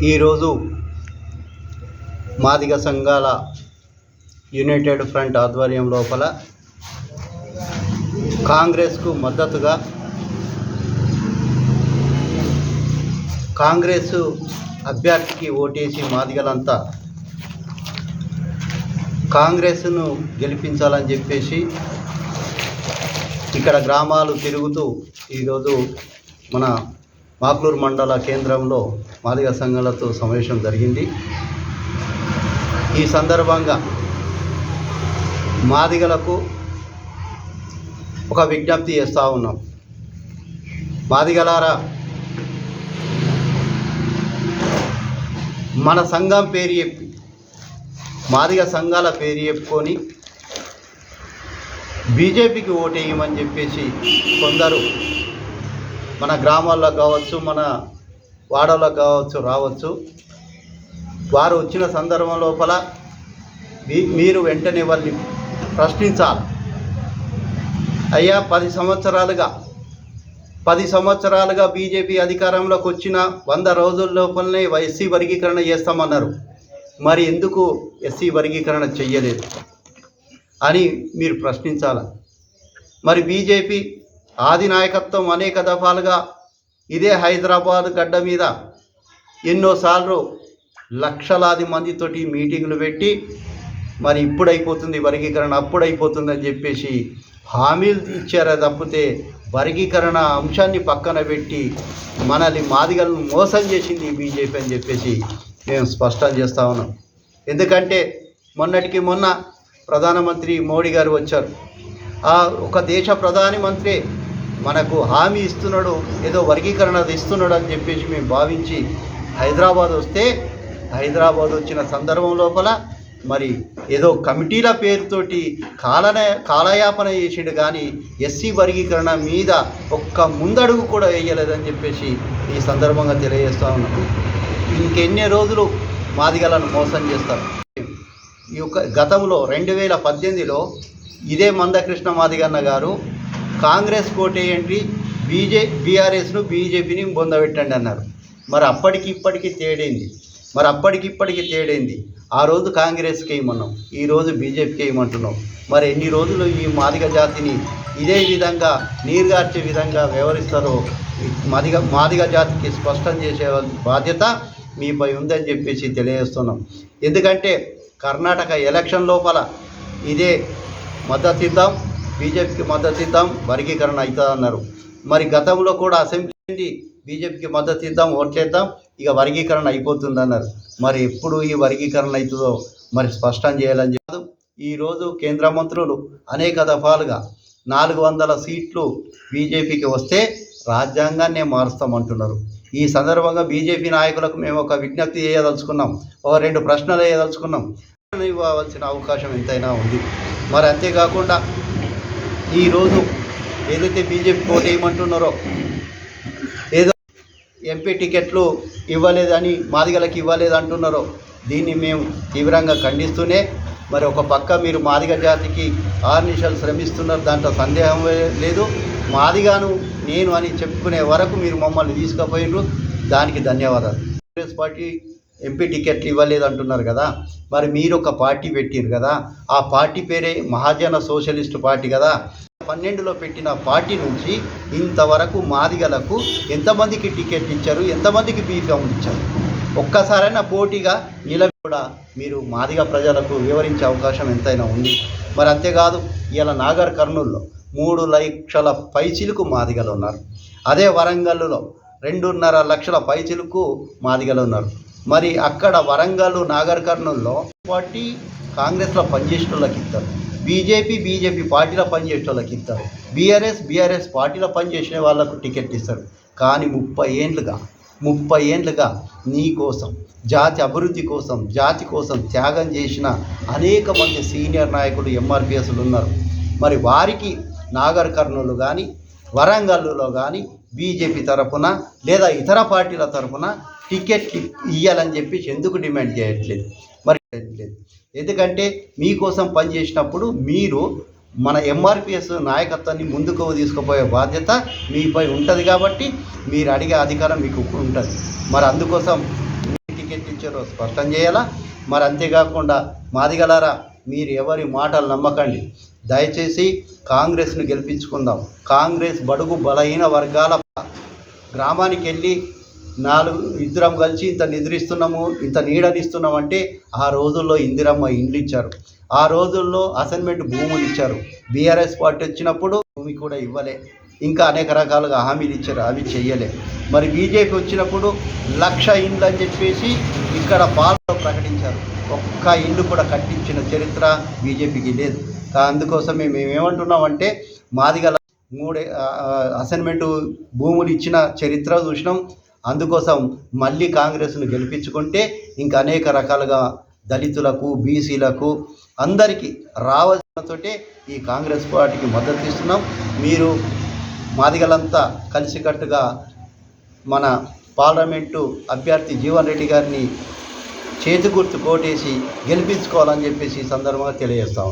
ఈరోజు మాదిగ సంఘాల United front ఆధ్వర్యం లోపల కాంగ్రెస్కు మద్దతుగా కాంగ్రెస్ అభ్యర్థికి ఓటేసి మాదిగలంతా కాంగ్రెస్ను గెలిపించాలని చెప్పేసి ఇక్కడ గ్రామాలు తిరుగుతూ ఈరోజు మన మాక్లూరు మండల కేంద్రంలో మాదిగ సంఘాలతో సమావేశం జరిగింది. ఈ సందర్భంగా మాదిగలకు ఒక విజ్ఞప్తి చేస్తూ ఉన్నాం. మాదిగలారా మన సంఘం పేరు చెప్పి మాదిగ సంఘాల పేరు చెప్పుకొని బీజేపీకి ఓటేయమని చెప్పేసి కొందరు మన గ్రామాల్లో కావచ్చు మన వాడలో కావచ్చు రావచ్చు. వారు వచ్చిన సందర్భం లోపల మీ- మీరు వెంటనే వారిని ప్రశ్నించాలి. అయ్యా పది సంవత్సరాలుగా పది సంవత్సరాలుగా బీజేపీ అధికారంలోకి వచ్చిన వంద రోజుల లోపలనే ఎస్సీ వర్గీకరణ చేస్తామన్నారు. మరి ఎందుకు ఎస్సీ వర్గీకరణ చెయ్యలేదు? అని మీరు ప్రశ్నించాలి. మరి బీజేపీ ఆది నాయకత్వం అనేక దఫాలుగా ఇదే హైదరాబాద్ గడ్డ మీద ఎన్నోసార్లు లక్షలాది మందితోటి మీటింగులు పెట్టి మరి ఇప్పుడు అయిపోతుంది వర్గీకరణ అప్పుడైపోతుందని అని చెప్పేసి హామీలు ఇచ్చారే తప్పితే వర్గీకరణ అంశాన్ని పక్కన పెట్టి మనల్ని మాదిగలను మోసం చేసింది బీజేపీ అని చెప్పేసి మేము స్పష్టం చేస్తా ఉన్నాం. ఎందుకంటే మొన్నటికి మొన్న ప్రధానమంత్రి మోడీ గారు వచ్చారు. ఆ ఒక దేశ ప్రధాని మంత్రి మనకు హామీ ఇస్తున్నాడు ఏదో వర్గీకరణ ఇస్తున్నాడు అని చెప్పేసి మేము భావించి హైదరాబాద్ వస్తే హైదరాబాద్ వచ్చిన సందర్భం లోపల మరి ఏదో కమిటీల పేరుతోటి కాలన కాలయాపన చేసిండు కానీ ఎస్సీ వర్గీకరణ మీద ఒక్క ముందడుగు కూడా వేయలేదని చెప్పేసి ఈ సందర్భంగా తెలియజేస్తూ ఉన్నాము ఇంకెన్ని రోజులు మాదిగలను మోసం చేస్తారు? ఈ యొక్క గతంలో రెండు వేల పద్దెనిమిదిలో ఇదే మందకృష్ణ మాదిగన్న గారు కాంగ్రెస్ కోటేయండి బీజే బీఆర్ఎస్ను బీజేపీని పొందబెట్టండి అన్నారు. మరి అప్పటికి ఇప్పటికి తేడైంది. మరి అప్పటికి ఇప్పటికి తేడైంది. ఆ రోజు కాంగ్రెస్కి వేయమన్నాం ఈరోజు బీజేపీకి వేయమంటున్నాం మరి ఎన్ని రోజులు ఈ మాదిగ జాతిని ఇదే విధంగా నీరుగార్చే విధంగా వ్యవహరిస్తారో మాదిగ మాదిగ జాతికి స్పష్టం చేసే బాధ్యత మీపై ఉందని చెప్పేసి తెలియజేస్తున్నాం. ఎందుకంటే కర్ణాటక ఎలక్షన్ లోపల ఇదే మద్దతు ఇద్దాం. బీజేపీకి మద్దతు ఇద్దాం వర్గీకరణ అవుతుంది అన్నారు మరి గతంలో కూడా అసెంబ్లీ బీజేపీకి మద్దతు ఇద్దాం ఓట్లేద్దాం ఇక వర్గీకరణ అయిపోతుంది అన్నారు మరి ఎప్పుడు ఈ వర్గీకరణ అవుతుందో మరి స్పష్టం చేయాలని చెప్పదు ఈరోజు కేంద్ర మంత్రులు అనేక దఫాలుగా నాలుగు వందల సీట్లు బీజేపీకి వస్తే రాజ్యాంగాన్నే మారుస్తామంటున్నారు. ఈ సందర్భంగా బీజేపీ నాయకులకు మేము ఒక విజ్ఞప్తి చేయదలుచుకున్నాం ఒక రెండు ప్రశ్నలు వేయదలుచుకున్నాం. ఇవ్వవలసిన అవకాశం ఎంతైనా ఉంది. మరి అంతేకాకుండా ఈరోజు ఏదైతే బీజేపీ పోటీ వేయమంటున్నారో ఏదో ఎంపీ టికెట్లు ఇవ్వలేదని మాదిగలకు ఇవ్వలేదు అంటున్నారో దీన్ని మేము తీవ్రంగా ఖండిస్తూనే మరి ఒక పక్క మీరు మాదిగ జాతికి ఆర్నిషాలు శ్రమిస్తున్నారు దాంట్లో సందేహం లేదు. మాదిగాను నేను అని చెప్పుకునే వరకు మీరు మమ్మల్ని తీసుకుపోయినారు దానికి ధన్యవాదాలు. కాంగ్రెస్ పార్టీ ఎంపీ టికెట్లు ఇవ్వలేదు అంటున్నారు కదా మరి మీరు ఒక పార్టీ పెట్టారు కదా ఆ పార్టీ పేరే మహాజన సోషలిస్ట్ పార్టీ కదా. పన్నెండులో పెట్టిన పార్టీ నుంచి ఇంతవరకు మాదిగలకు ఎంతమందికి టికెట్ ఇచ్చారు ఎంతమందికి బీఫామ్ ఇచ్చారు? ఒక్కసారైనా పోటీగా నిలబడి కూడా మీరు మాదిగ ప్రజలకు వివరించే అవకాశం ఎంతైనా ఉంది. మరి అంతేకాదు ఇలా నాగర్ కర్నూల్లో మూడు లక్షల పైచిలుకు మాదిగలు ఉన్నారు అదే వరంగల్లో రెండున్నర లక్షల పైచిలుకు మాదిగలు ఉన్నారు మరి అక్కడ వరంగల్ నాగర్ కర్నూల్లో పార్టీ కాంగ్రెస్లో పనిచేసిన వాళ్ళకి ఇస్తారు బీజేపీ బీజేపీ పార్టీలో పనిచేసే వాళ్ళకి ఇస్తారు బీఆర్ఎస్ బీఆర్ఎస్ పార్టీలో పనిచేసిన వాళ్ళకు టికెట్ ఇస్తారు. కానీ ముప్పై ఏండ్లుగా ముప్పై ఏండ్లుగా నీ కోసం జాతి అభివృద్ధి కోసం జాతి కోసం త్యాగం చేసిన అనేక మంది సీనియర్ నాయకులు ఎంఆర్పిఎస్లు ఉన్నారు. మరి వారికి నాగర్ కర్నూలు కానీ వరంగల్లో కానీ బీజేపీ తరఫున లేదా ఇతర పార్టీల తరఫున టికెట్ ఇవ్వాలని చెప్పి ఎందుకు డిమాండ్ చేయట్లేదు? మరి లేదు ఎందుకంటే మీకోసం పనిచేసినప్పుడు మీరు మన ఎంఆర్పిఎస్ నాయకత్వాన్ని ముందుకు తీసుకుపోయే బాధ్యత మీపై ఉంటుంది కాబట్టి మీరు అడిగే అధికారం మీకు ఉంటుంది. మరి అందుకోసం టికెట్ ఇచ్చారో స్పష్టం చేయాలా? మరి అంతేకాకుండా మాదిగలారా మీరు ఎవరి మాటలు నమ్మకండి. దయచేసి కాంగ్రెస్ను గెలిపించుకుందాం. కాంగ్రెస్ బడుగు బలహీన వర్గాల గ్రామానికి వెళ్ళి నాలుగు ఇద్దరం కలిసి ఇంత నిద్రిస్తున్నాము ఇంత నీడనిస్తున్నాం అంటే ఆ రోజుల్లో ఇందిరమ్మ ఇండ్లు ఇచ్చారు. ఆ రోజుల్లో అసైన్మెంట్ భూములు ఇచ్చారు. బీఆర్ఎస్ పార్టీ వచ్చినప్పుడు భూమి కూడా ఇవ్వలే. ఇంకా అనేక రకాలుగా హామీలు ఇచ్చారు అవి చెయ్యలే. మరి బీజేపీ వచ్చినప్పుడు లక్ష ఇండ్లు అని చెప్పేసి ఇక్కడ పాలన ప్రకటించారు. ఒక్క ఇల్లు కూడా కట్టించిన చరిత్ర బీజేపీకి లేదు. అందుకోసమే మేము ఏమంటున్నామంటే మాదిగల మూడే అసైన్మెంట్ భూములు ఇచ్చిన చరిత్ర చూసినాం. అందుకోసం మళ్ళీ కాంగ్రెస్ను గెలిపించుకుంటే ఇంకా అనేక రకాలుగా దళితులకు బీసీలకు అందరికీ రావాల్సినతోటే ఈ కాంగ్రెస్ పార్టీకి మద్దతు ఇస్తున్నాం. మీరు మాదిగలంతా కలిసికట్టుగా మన పార్లమెంటు అభ్యర్థి జీవన్ రెడ్డి గారిని చేతి గుర్తు కోటేసి గెలిపించుకోవాలని చెప్పేసి ఈ సందర్భంగా తెలియజేస్తాం